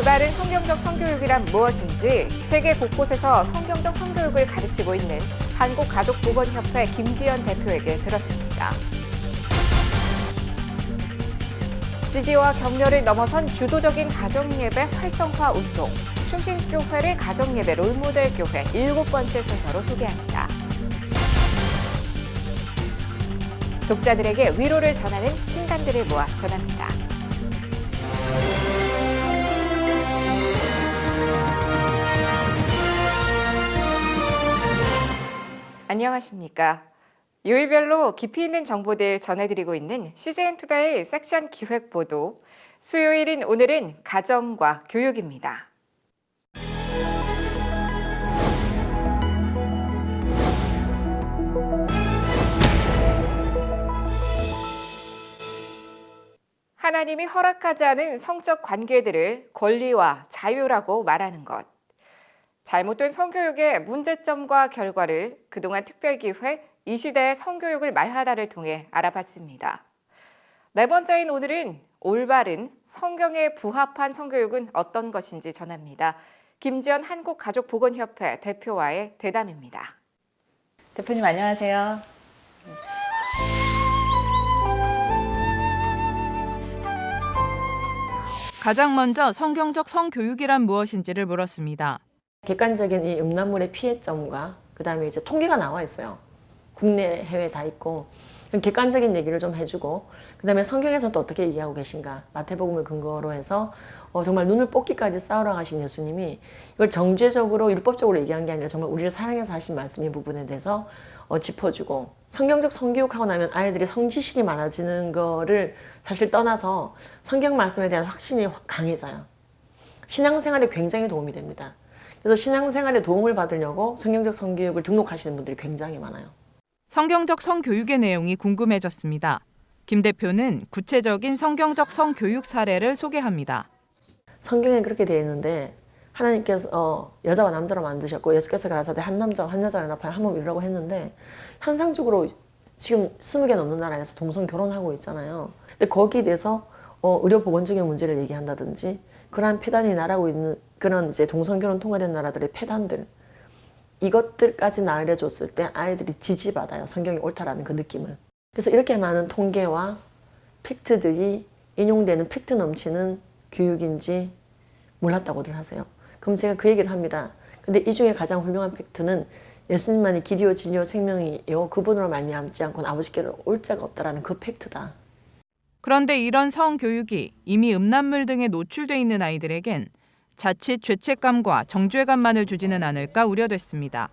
올바른 성경적 성교육이란 무엇인지 세계 곳곳에서 성경적 성교육을 가르치고 있는 한국가족보건협회 김지연 대표에게 들었습니다. CG와 격려를 넘어선 주도적인 가정예배 활성화 운동, 충신교회를 가정예배 롤모델 교회 일곱 번째 순서로 소개합니다. 독자들에게 위로를 전하는 신간들을 모아 전합니다. 안녕하십니까. 요일별로 깊이 있는 정보들 전해드리고 있는 CGN 투데이 섹션 기획 보도. 수요일인 오늘은 가정과 교육입니다. 하나님이 허락하지 않은 성적 관계들을 권리와 자유라고 말하는 것. 잘못된 성교육의 문제점과 결과를 그동안 특별기획 이 시대의 성교육을 말하다를 통해 알아봤습니다. 네 번째인 오늘은 올바른 성경에 부합한 성교육은 어떤 것인지 전합니다. 김지연 한국가족보건협회 대표와의 대담입니다. 대표님 안녕하세요. 가장 먼저 성경적 성교육이란 무엇인지를 물었습니다. 객관적인 이 음란물의 피해점과 그 다음에 이제 통계가 나와 있어요. 국내 해외 다 있고 객관적인 얘기를 좀 해주고 그 다음에 성경에서 또 어떻게 얘기하고 계신가 마태복음을 근거로 해서 어, 정말 눈을 뽑기까지 싸우러 가신 예수님이 이걸 정죄적으로 율법적으로 얘기한 게 아니라 정말 우리를 사랑해서 하신 말씀 이 부분에 대해서 어, 짚어주고 성경적 성교육하고 나면 아이들이 성지식이 많아지는 거를 사실 떠나서 성경 말씀에 대한 확신이 확 강해져요. 신앙생활에 굉장히 도움이 됩니다. 그래서 신앙생활에 도움을 받으려고 성경적 성교육을 등록하시는 분들이 굉장히 많아요. 성경적 성교육의 내용이 궁금해졌습니다. 김 대표는 구체적인 성경적 성교육 사례를 소개합니다. 성경에 그렇게 되어 있는데 하나님께서 어, 여자와 남자로 만드셨고 예수께서 가라사대 한 남자와 한 여자 연합하여 한몸 이루라고 했는데 현상적으로 지금 스무 개 넘는 나라에서 동성 결혼하고 있잖아요. 근데 거기에 대해서 어, 의료 보건적인 문제를 얘기한다든지 그러한 폐단이 나라고 있는 그런 이제 동성 결혼 통과된 나라들의 폐단들 이것들까지 알려줬을 때 아이들이 지지받아요. 성경이 옳다라는 그 느낌을. 그래서 이렇게 많은 통계와 팩트들이 인용되는 팩트 넘치는 교육인지 몰랐다고들 하세요. 그럼 제가 그 얘기를 합니다. 근데 이 중에 가장 훌륭한 팩트는 예수님만이 길이요 진리요 생명이요 그분으로 말미암지 않고는 아버지께로 올 자가 없다라는 그 팩트다. 그런데 이런 성교육이 이미 음란물 등에 노출돼 있는 아이들에겐 자칫 죄책감과 정죄감만을 주지는 않을까 우려됐습니다.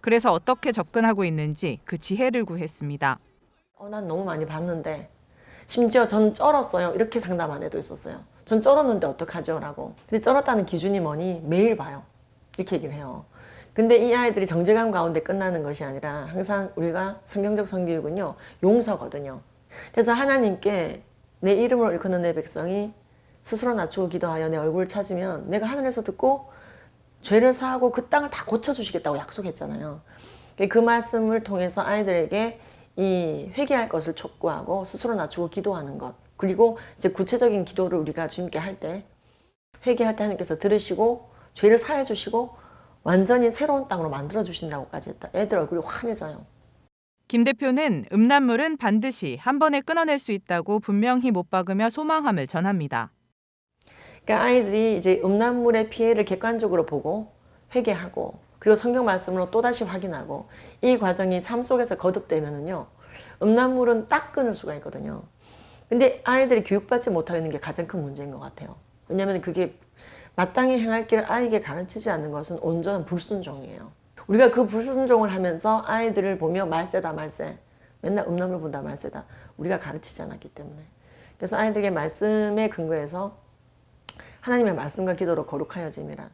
그래서 어떻게 접근하고 있는지 그 지혜를 구했습니다. 어, 난 너무 많이 봤는데 심지어 저는 쩔었어요. 이렇게 상담 안 해도 있었어요. 전 쩔었는데 어떡하죠? 라고. 근데 쩔었다는 기준이 뭐니? 매일 봐요. 이렇게 얘기를 해요. 근데 이 아이들이 정죄감 가운데 끝나는 것이 아니라 항상 우리가 성경적 성교육은요, 용서거든요. 그래서 하나님께 내 이름으로 일컫는 내 백성이 스스로 낮추고 기도하여 내 얼굴을 찾으면 내가 하늘에서 듣고 죄를 사하고 그 땅을 다 고쳐주시겠다고 약속했잖아요. 그 말씀을 통해서 아이들에게 이 회개할 것을 촉구하고 스스로 낮추고 기도하는 것 그리고 이제 구체적인 기도를 우리가 주님께 할 때 회개할 때 하나님께서 들으시고 죄를 사해 주시고 완전히 새로운 땅으로 만들어 주신다고까지 했다. 애들 얼굴이 환해져요. 김 대표는 음란물은 반드시 한 번에 끊어낼 수 있다고 분명히 못 박으며 소망함을 전합니다. 그러니까 아이들이 이제 음란물의 피해를 객관적으로 보고 회개하고 그리고 성경 말씀으로 또다시 확인하고 이 과정이 삶 속에서 거듭되면은요 음란물은 딱 끊을 수가 있거든요. 근데 아이들이 교육받지 못하고 있는 게 가장 큰 문제인 것 같아요. 왜냐하면 그게 마땅히 행할 길을 아이에게 가르치지 않는 것은 온전한 불순종이에요. 우리가 그 불순종을 하면서 아이들을 보며 말세다 말세 맨날 음란물 본다 말세다 우리가 가르치지 않았기 때문에 그래서 아이들에게 말씀에 근거해서 하나님의 말씀과 기도로 거룩하여짐이라.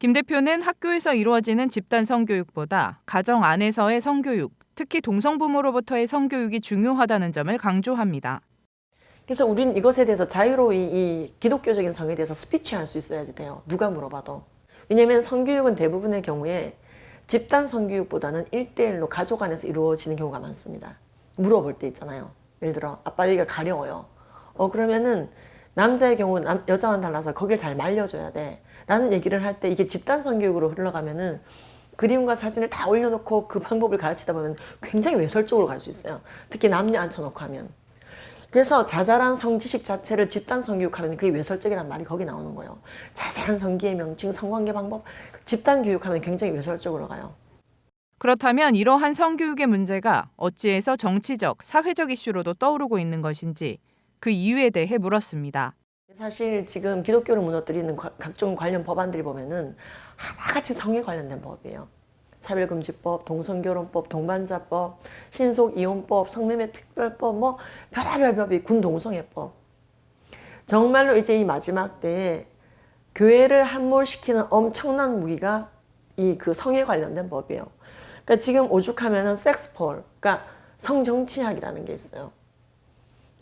김 대표는 학교에서 이루어지는 집단 성교육보다 가정 안에서의 성교육, 특히 동성부모로부터의 성교육이 중요하다는 점을 강조합니다. 그래서 우리는 이것에 대해서 자유로이 이 기독교적인 성에 대해서 스피치할 수 있어야 돼요. 누가 물어봐도. 왜냐하면 성교육은 대부분의 경우에 집단 성교육보다는 1대1로 가족 안에서 이루어지는 경우가 많습니다. 물어볼 때 있잖아요. 예를 들어 아빠 얘기가 가려워요. 어 그러면은 남자의 경우는 남- 여자와는 달라서 거길 잘 말려줘야 돼. 라는 얘기를 할 때 이게 집단 성교육으로 흘러가면은 그림과 사진을 다 올려놓고 그 방법을 가르치다 보면 굉장히 외설적으로 갈 수 있어요. 특히 남녀 앉혀놓고 하면. 그래서 자잘한 성지식 자체를 집단 성교육하면 그게 외설적이란 말이 거기 나오는 거예요. 자세한 성기의 명칭, 성관계 방법, 집단 교육하면 굉장히 외설적으로 가요. 그렇다면 이러한 성교육의 문제가 어찌해서 정치적, 사회적 이슈로도 떠오르고 있는 것인지 그 이유에 대해 물었습니다. 사실 지금 기독교를 무너뜨리는 과- 각종 관련 법안들이 보면은 하나같이 성에 관련된 법이에요. 차별금지법, 동성결혼법, 동반자법, 신속이혼법, 성매매 특별법, 뭐 별의별 법이 군동성애법. 정말로 이제 이 마지막 때에 교회를 함몰시키는 엄청난 무기가 이 그 성에 관련된 법이에요. 그러니까 지금 오죽하면은 섹스폴, 그러니까 성정치학이라는 게 있어요.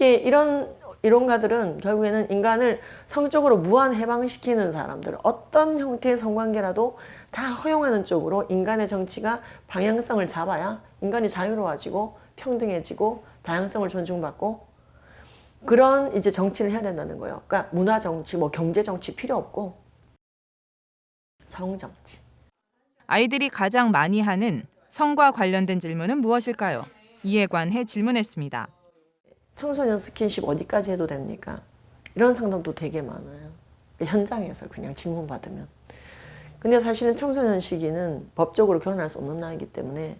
이런 이론가들은 결국에는 인간을 성적으로 무한 해방시키는 사람들, 어떤 형태의 성관계라도 다 허용하는 쪽으로 인간의 정치가 방향성을 잡아야 인간이 자유로워지고 평등해지고 다양성을 존중받고 그런 이제 정치를 해야 된다는 거예요. 그러니까 문화 정치, 뭐 경제 정치 필요 없고 성 정치. 아이들이 가장 많이 하는 성과 관련된 질문은 무엇일까요? 이에 관해 질문했습니다. 청소년 스킨십 어디까지 해도 됩니까? 이런 상담도 되게 많아요. 현장에서 그냥 질문 받으면. 근데 사실은 청소년 시기는 법적으로 결혼할 수 없는 나이기 때문에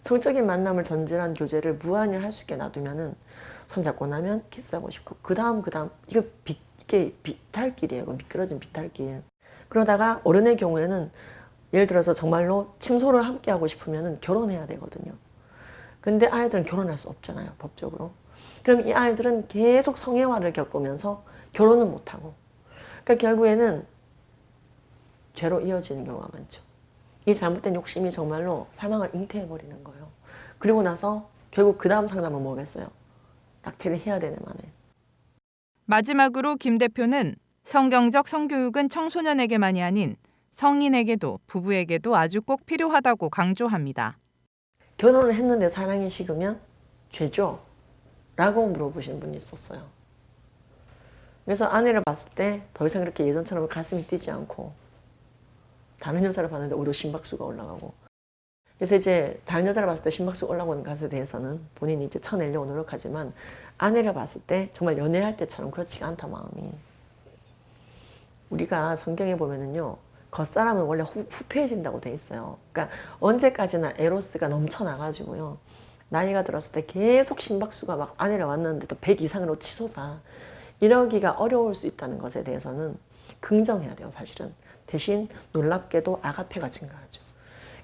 성적인 만남을 전제한 교제를 무한히 할 수 있게 놔두면은 손잡고 나면 키스하고 싶고 그 다음 그 다음 이거 비, 이게 비탈길이에요. 미끄러진 비탈길. 그러다가 어른의 경우에는 예를 들어서 정말로 침소를 함께 하고 싶으면은 결혼해야 되거든요. 근데 아이들은 결혼할 수 없잖아요. 법적으로. 그럼 이 아이들은 계속 성애화를 겪으면서 결혼은 못하고. 그러니까 결국에는 죄로 이어지는 경우가 많죠. 이 잘못된 욕심이 정말로 사망을 잉태해버리는 거예요. 그리고 나서 결국 그 다음 상담은 뭐겠어요? 낙태를 해야 되네 만에. 마지막으로 김 대표는 성경적 성교육은 청소년에게만이 아닌 성인에게도 부부에게도 아주 꼭 필요하다고 강조합니다. 결혼을 했는데 사랑이 식으면 죄죠? 라고 물어보시는 분이 있었어요. 그래서 아내를 봤을 때 더 이상 그렇게 예전처럼 가슴이 뛰지 않고 다른 여자를 봤는데 오히려 심박수가 올라가고 그래서 이제 다른 여자를 봤을 때 심박수가 올라오는 것에 대해서는 본인이 이제 쳐내려고 노력하지만 아내를 봤을 때 정말 연애할 때처럼 그렇지가 않다 마음이 우리가 성경에 보면은요 겉사람은 원래 후, 후패해진다고 돼 있어요. 그러니까 언제까지나 에로스가 넘쳐나가지고요. 나이가 들었을 때 계속 심박수가 막 아내를 왔는데도 100 이상으로 치솟아. 이러기가 어려울 수 있다는 것에 대해서는 긍정해야 돼요, 사실은. 대신 놀랍게도 아가페가 증가하죠.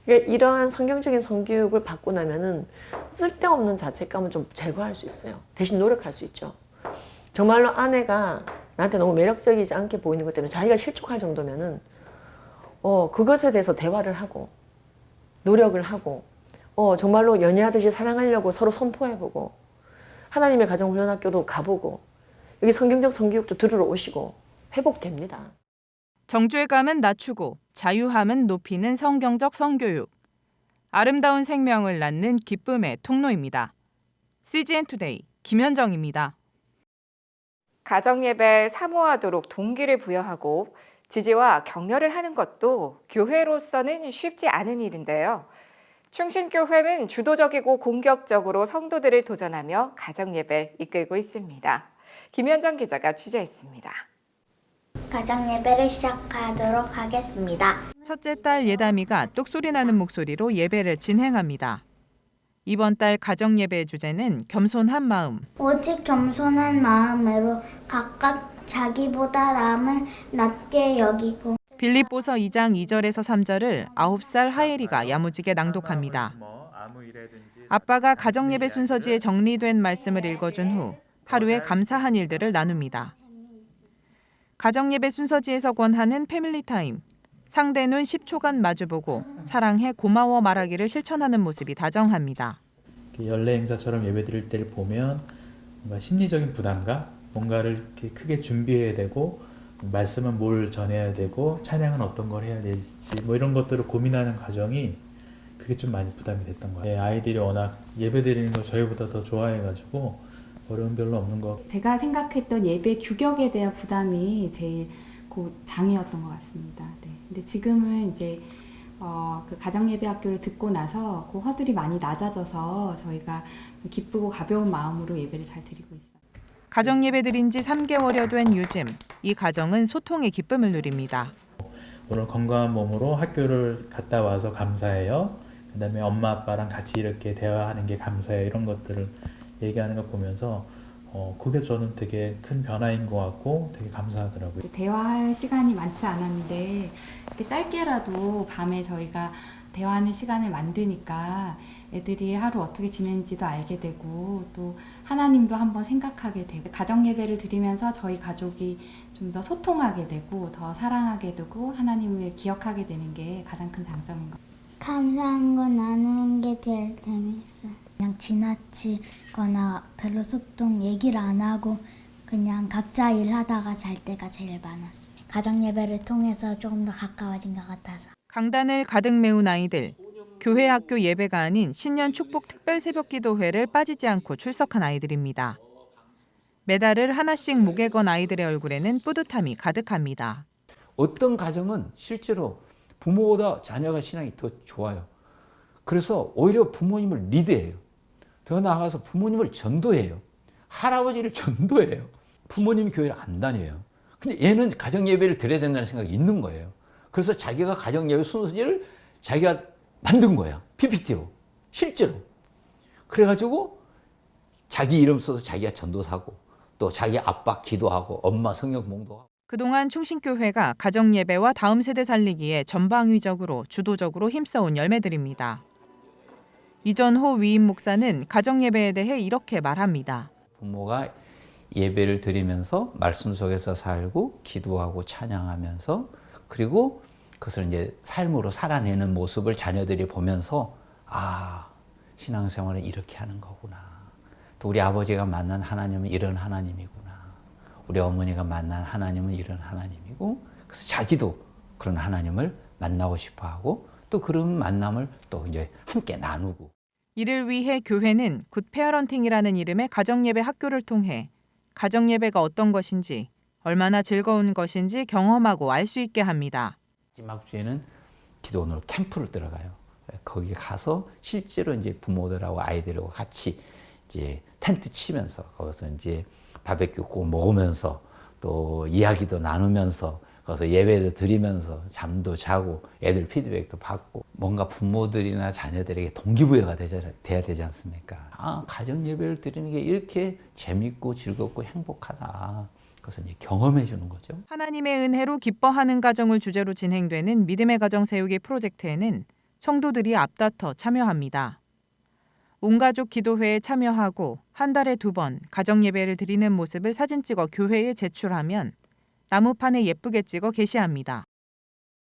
그러니까 이러한 성경적인 성교육을 받고 나면은 쓸데없는 자책감을 좀 제거할 수 있어요. 대신 노력할 수 있죠. 정말로 아내가 나한테 너무 매력적이지 않게 보이는 것 때문에 자기가 실족할 정도면은 어, 그것에 대해서 대화를 하고 노력을 하고 어, 정말로 연애하듯이 사랑하려고 서로 선포해보고 하나님의 가정훈련학교도 가보고 여기 성경적 성교육도 들으러 오시고 회복됩니다. 정죄감은 낮추고 자유함은 높이는 성경적 성교육. 아름다운 생명을 낳는 기쁨의 통로입니다. CGN 투데이 김현정입니다. 가정 예배 사모하도록 동기를 부여하고 지지와 격려를 하는 것도 교회로서는 쉽지 않은 일인데요. 충신교회는 주도적이고 공격적으로 성도들을 도전하며 가정예배를 이끌고 있습니다. 김현정 기자가 취재했습니다. 가정 예배를 시작하도록 하겠습니다. 첫째 딸 예담이가 똑소리 나는 목소리로 예배를 진행합니다. 이번 달 가정 예배의 주제는 겸손한 마음. 오직 겸손한 마음으로 각각 자기보다 남을 낮게 여기고 빌립보서 2장 2절에서 3절을 9살 하예리가 야무지게 낭독합니다. 아빠가 가정 예배 순서지에 정리된 말씀을 읽어준 후 하루에 감사한 일들을 나눕니다. 가정 예배 순서지에서 권하는 패밀리 타임. 상대 눈 10초간 마주보고 사랑해 고마워 말하기를 실천하는 모습이 다정합니다. 연례 행사처럼 예배 드릴 때를 보면 뭔가 심리적인 부담감, 뭔가를 크게 준비해야 되고 말씀은 뭘 전해야 되고 찬양은 어떤 걸 해야 될지 뭐 이런 것들을 고민하는 과정이 그게 좀 많이 부담이 됐던 거예요. 예, 아이들이 워낙 예배 드리는 걸 저희보다 더 좋아해가지고 어려움 별로 없는 것 같고 제가 생각했던 예배 규격에 대한 부담이 제일 그 장애였던 것 같습니다. 네. 근데 지금은 이제 어, 그 가정예배학교를 듣고 나서 그 허들이 많이 낮아져서 저희가 기쁘고 가벼운 마음으로 예배를 잘 드리고 있어요. 가정 예배 드린 지 3개월여 된 요즘 이 가정은 소통의 기쁨을 누립니다. 오늘 건강한 몸으로 학교를 갔다 와서 감사해요. 그다음에 엄마 아빠랑 같이 이렇게 대화하는 게 감사해요. 이런 것들을 얘기하는 걸 보면서 어, 그게 저는 되게 큰 변화인 것 같고 되게 감사하더라고요. 대화할 시간이 많지 않았는데 이렇게 짧게라도 밤에 저희가 대화하는 시간을 만드니까 애들이 하루 어떻게 지내는지도 알게 되고 또 하나님도 한번 생각하게 되고 가정 예배를 드리면서 저희 가족이 좀 더 소통하게 되고 더 사랑하게 되고 하나님을 기억하게 되는 게 가장 큰 장점인 것 같아요. 감사한 거 나누는 게 제일 재밌어요. 그냥 지나치거나 별로 소통 얘기를 안 하고 그냥 각자 일하다가 잘 때가 제일 많았어요. 가정 예배를 통해서 조금 더 가까워진 것 같아서. 강단을 가득 메운 아이들. 교회 학교 예배가 아닌 신년 축복 특별 새벽 기도회를 빠지지 않고 출석한 아이들입니다. 메달을 하나씩 목에 건 아이들의 얼굴에는 뿌듯함이 가득합니다. 어떤 가정은 실제로 부모보다 자녀가 신앙이 더 좋아요. 그래서 오히려 부모님을 리드해요. 더 나아가서 부모님을 전도해요. 할아버지를 전도해요. 부모님 교회를 안 다녀요. 근데 얘는 가정 예배를 드려야 된다는 생각이 있는 거예요. 그래서 자기가 가정 예배 순서지를 자기가 만든 거야. PPT로. 실제로. 그래가지고 자기 이름 써서 자기가 전도사고 또 자기 아빠 기도하고 엄마 성경 봉도하고 그동안 충신교회가 가정 예배와 다음 세대 살리기에 전방위적으로 주도적으로 힘써온 열매들입니다. 이전호 위임 목사는 가정 예배에 대해 이렇게 말합니다. 부모가 예배를 드리면서 말씀 속에서 살고 기도하고 찬양하면서 그리고 그것을 이제 삶으로 살아내는 모습을 자녀들이 보면서 아 신앙생활은 이렇게 하는 거구나. 또 우리 아버지가 만난 하나님은 이런 하나님이구나. 우리 어머니가 만난 하나님은 이런 하나님이고 그래서 자기도 그런 하나님을 만나고 싶어 하고 또 그런 만남을 또 이제 함께 나누고 이를 위해 교회는 굿 페어런팅이라는 이름의 가정 예배 학교를 통해 가정 예배가 어떤 것인지 얼마나 즐거운 것인지 경험하고 알 수 있게 합니다. 마지막 주에는 기도원으로 캠프를 들어가요. 거기 가서 실제로 이제 부모들하고 아이들하고 같이 이제 텐트 치면서 거기서 이제 바베큐 구워 먹으면서 또 이야기도 나누면서 거기서 예배도 드리면서 잠도 자고 애들 피드백도 받고 뭔가 부모들이나 자녀들에게 동기부여가 되자, 돼야 되지 않습니까? 아 가정 예배를 드리는 게 이렇게 재밌고 즐겁고 행복하다. 이제 경험해 주는 거죠. 하나님의 은혜로 기뻐하는 가정을 주제로 진행되는 믿음의 가정 세우기 프로젝트에는 성도들이 앞다퉈 참여합니다. 온가족 기도회에 참여하고 한 달에 두 번 가정 예배를 드리는 모습을 사진 찍어 교회에 제출하면 나무판에 예쁘게 찍어 게시합니다.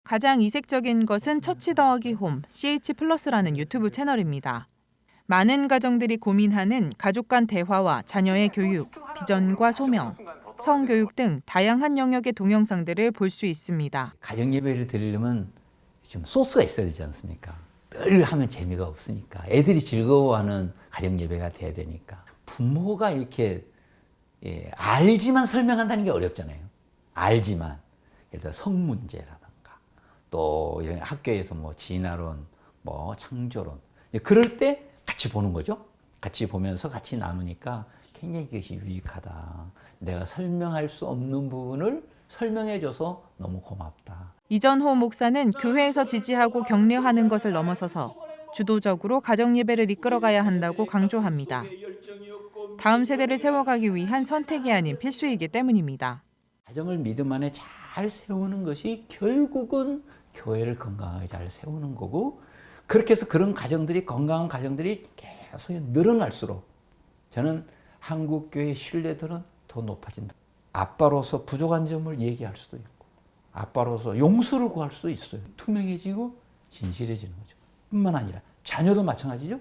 가장 이색적인 것은 처치 더하기 홈 CH 플러스라는 유튜브 채널입니다. 많은 가정들이 고민하는 가족 간 대화와 자녀의 교육, 비전과 소명, 성교육 등 다양한 영역의 동영상들을 볼 수 있습니다. 가정 예배를 드리려면 좀 소스가 있어야 되지 않습니까? 늘 하면 재미가 없으니까 애들이 즐거워하는 가정 예배가 돼야 되니까 부모가 이렇게 예, 알지만 설명한다는 게 어렵잖아요. 알지만 예를 들어 성 문제라든가 또 이런 학교에서 뭐 진화론, 뭐 창조론 예, 그럴 때 같이 보는 거죠. 같이 보면서 같이 나누니까 굉장히 그것이 유익하다. 내가 설명할 수 없는 부분을 설명해줘서 너무 고맙다. 이전호 목사는 교회에서 지지하고 격려하는 것을 넘어서서 주도적으로 가정 예배를 이끌어가야 한다고 강조합니다. 다음 세대를 세워가기 위한 선택이 아닌 필수이기 때문입니다. 가정을 믿음 안에 잘 세우는 것이 결국은 교회를 건강하게 잘 세우는 거고 그렇게 해서 그런 가정들이 건강한 가정들이 계속 늘어날수록 저는 한국 교회의 신뢰도는 더 높아진다. 아빠로서 부족한 점을 얘기할 수도 있고 아빠로서 용서를 구할 수도 있어요. 투명해지고 진실해지는 거죠. 뿐만 아니라 자녀도 마찬가지죠.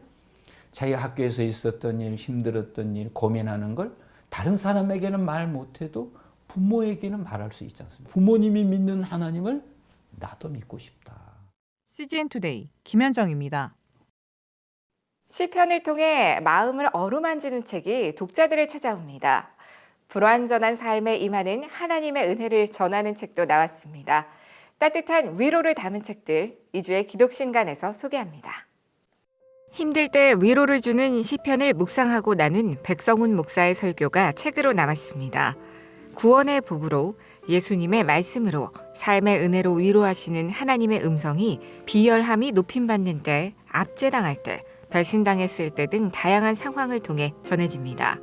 자기가 학교에서 있었던 일, 힘들었던 일, 고민하는 걸 다른 사람에게는 말 못해도 부모에게는 말할 수 있지 않습니까? 부모님이 믿는 하나님을 나도 믿고 싶다. CGN 투데이 김현정입니다. 시편을 통해 마음을 어루만지는 책이 독자들을 찾아옵니다. 불완전한 삶에 임하는 하나님의 은혜를 전하는 책도 나왔습니다. 따뜻한 위로를 담은 책들 이주의 기독신간에서 소개합니다. 힘들 때 위로를 주는 시편을 묵상하고 나눈 백성훈 목사의 설교가 책으로 나왔습니다. 구원의 복으로 예수님의 말씀으로 삶의 은혜로 위로하시는 하나님의 음성이 비열함이 높임받는 때, 압제당할 때, 배신당했을 때 등 다양한 상황을 통해 전해집니다.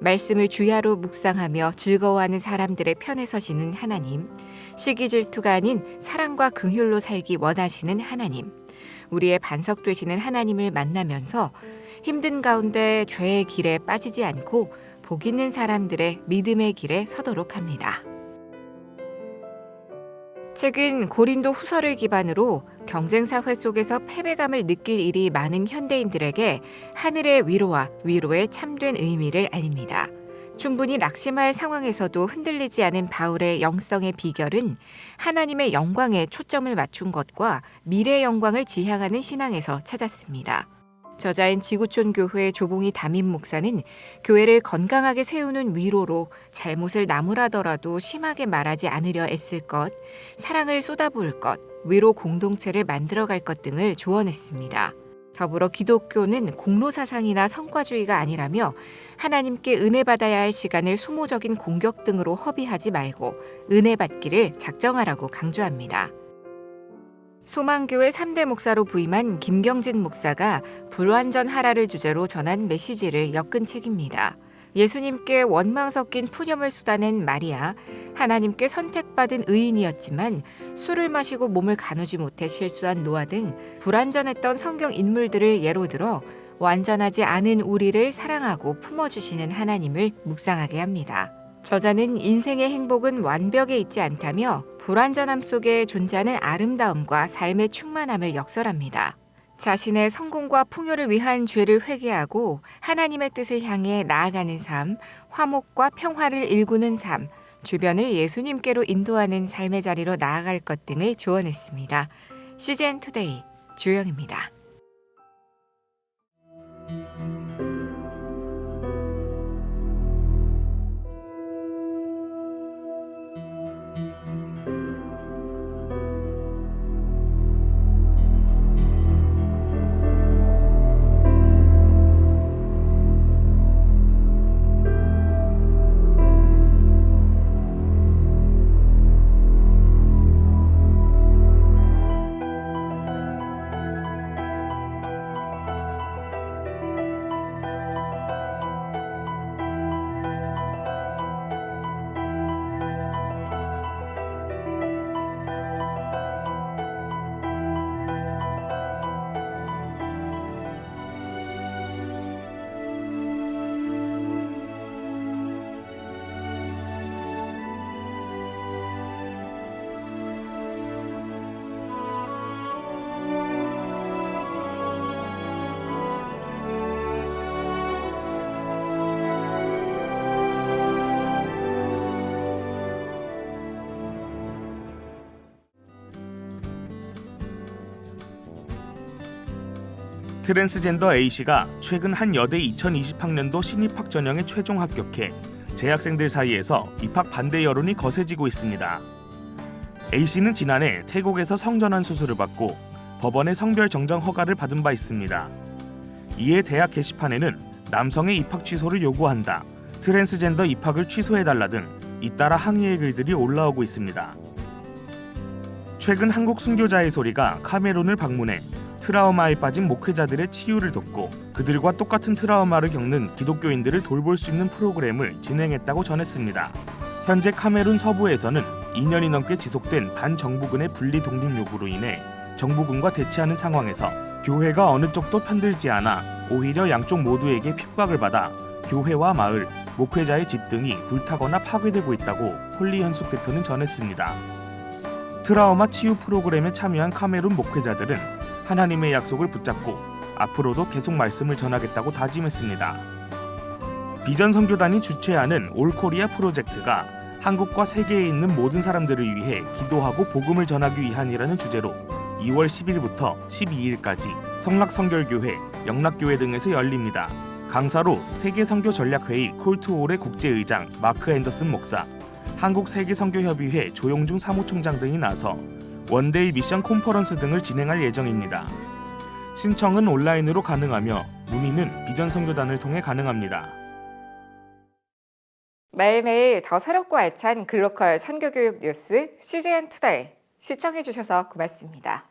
말씀을 주야로 묵상하며 즐거워하는 사람들의 편에 서시는 하나님, 시기 질투가 아닌 사랑과 긍휼로 살기 원하시는 하나님, 우리의 반석 되시는 하나님을 만나면서 힘든 가운데 죄의 길에 빠지지 않고 복 있는 사람들의 믿음의 길에 서도록 합니다. 책은 고린도 후서를 기반으로 경쟁 사회 속에서 패배감을 느낄 일이 많은 현대인들에게 하늘의 위로와 위로의 참된 의미를 알립니다. 충분히 낙심할 상황에서도 흔들리지 않은 바울의 영성의 비결은 하나님의 영광에 초점을 맞춘 것과 미래 영광을 지향하는 신앙에서 찾았습니다. 저자인 지구촌 교회 조봉희 담임 목사는 교회를 건강하게 세우는 위로로 잘못을 나무라더라도 심하게 말하지 않으려 애쓸 것, 사랑을 쏟아부을 것, 위로 공동체를 만들어갈 것 등을 조언했습니다. 더불어 기독교는 공로 사상이나 성과주의가 아니라며 하나님께 은혜 받아야 할 시간을 소모적인 공격 등으로 허비하지 말고 은혜 받기를 작정하라고 강조합니다. 소망교회 3대 목사로 부임한 김경진 목사가 불완전 하라를 주제로 전한 메시지를 엮은 책입니다. 예수님께 원망 섞인 푸념을 쏟아낸 마리아, 하나님께 선택받은 의인이었지만 술을 마시고 몸을 가누지 못해 실수한 노아 등 불완전했던 성경 인물들을 예로 들어 완전하지 않은 우리를 사랑하고 품어주시는 하나님을 묵상하게 합니다. 저자는 인생의 행복은 완벽에 있지 않다며 불완전함 속에 존재하는 아름다움과 삶의 충만함을 역설합니다. 자신의 성공과 풍요를 위한 죄를 회개하고 하나님의 뜻을 향해 나아가는 삶, 화목과 평화를 일구는 삶, 주변을 예수님께로 인도하는 삶의 자리로 나아갈 것 등을 조언했습니다. CGN 투데이 주영입니다. 트랜스젠더 A씨가 최근 한 여대 2020학년도 신입학 전형에 최종 합격해 재학생들 사이에서 입학 반대 여론이 거세지고 있습니다. A씨는 지난해 태국에서 성전환 수술을 받고 법원의 성별 정정 허가를 받은 바 있습니다. 이에 대학 게시판에는 남성의 입학 취소를 요구한다, 트랜스젠더 입학을 취소해달라 등 잇따라 항의의 글들이 올라오고 있습니다. 최근 한국 순교자의 소리가 카메룬을 방문해 트라우마에 빠진 목회자들의 치유를 돕고 그들과 똑같은 트라우마를 겪는 기독교인들을 돌볼 수 있는 프로그램을 진행했다고 전했습니다. 현재 카메룬 서부에서는 2년이 넘게 지속된 반정부군의 분리 독립 요구로 인해 정부군과 대치하는 상황에서 교회가 어느 쪽도 편들지 않아 오히려 양쪽 모두에게 핍박을 받아 교회와 마을, 목회자의 집 등이 불타거나 파괴되고 있다고 홀리 현숙 대표는 전했습니다. 트라우마 치유 프로그램에 참여한 카메룬 목회자들은 하나님의 약속을 붙잡고 앞으로도 계속 말씀을 전하겠다고 다짐했습니다. 비전 선교단이 주최하는 올코리아 프로젝트가 한국과 세계에 있는 모든 사람들을 위해 기도하고 복음을 전하기 위한이라는 주제로 2월 10일부터 12일까지 성락성결교회 영락교회 등에서 열립니다. 강사로 세계 선교 전략회의 콜트홀의 국제의장 마크 앤더슨 목사, 한국 세계 선교협의회 조용중 사무총장 등이 나서 원데이 미션 콘퍼런스 등을 진행할 예정입니다. 신청은 온라인으로 가능하며 문의는 비전 선교단을 통해 가능합니다. 매일매일 더 새롭고 알찬 글로컬 선교교육 뉴스 CGN 투데이 시청해 주셔서 고맙습니다.